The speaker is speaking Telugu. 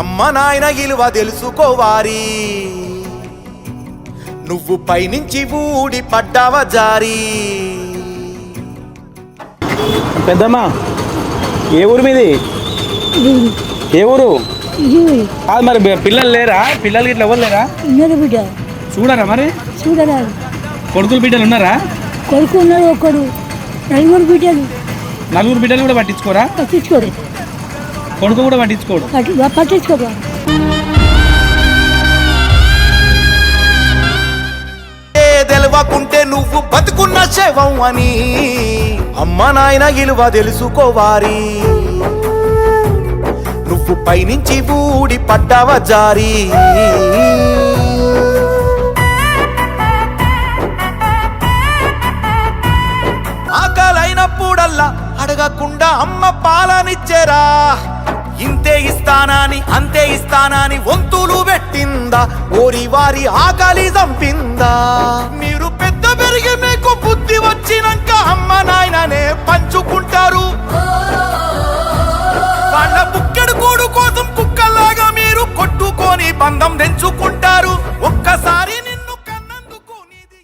అమ్మ నాయన ఇలువ తెలుసుకోవారి. నువ్వు పైనుంచి ఊడి పడ్డావ జారి. పెద్దమ్మా ఏ ఊరు మీది? ఏ ఊరు? కాదు మరి పిల్లలు లేరా? పిల్లలు ఇట్లా ఎవరు లేరా? బిడ్డ. చూడరా మరి? చూడరాదు కొడుకులు బిడ్డలు ఉన్నారా? కొడుకు ఉన్నాడు ఒక్కడు. నలుగురు బిడ్డలు. నలుగురు బిడ్డలు కూడా పట్టించుకోరా? పట్టించుకోరు. కొడుకు కూడా పట్టించుకోడు. పట్టి పట్టించుకోరు ఏ తెలవకుంటే నువ్వు బతుకున్న శవం అని. అమ్మ నాయన ఇలువ తెలుసుకోవారి. నువ్వు పైనుంచి ఊడి పడ్డావ జారి. ఆకలైనప్పుడల్లా అడగకుండా అమ్మ పాలనిచ్చేరా. ఇంతే ఇస్తానాని అంతే ఇస్తానాని వంతులు పెట్టిందా? ఓరి వారి ఆకలి చంపిందా? మీరు పెద్ద పెరిగి మీకు బుద్ధి వచ్చినాక అమ్మ నాయననే పంచుకుంటారు. వాళ్ళ బుక్కెడు కోడు కోసం కుక్కల్లాగా మీరు కొట్టుకొని బంధం తెంచుకుంటారు.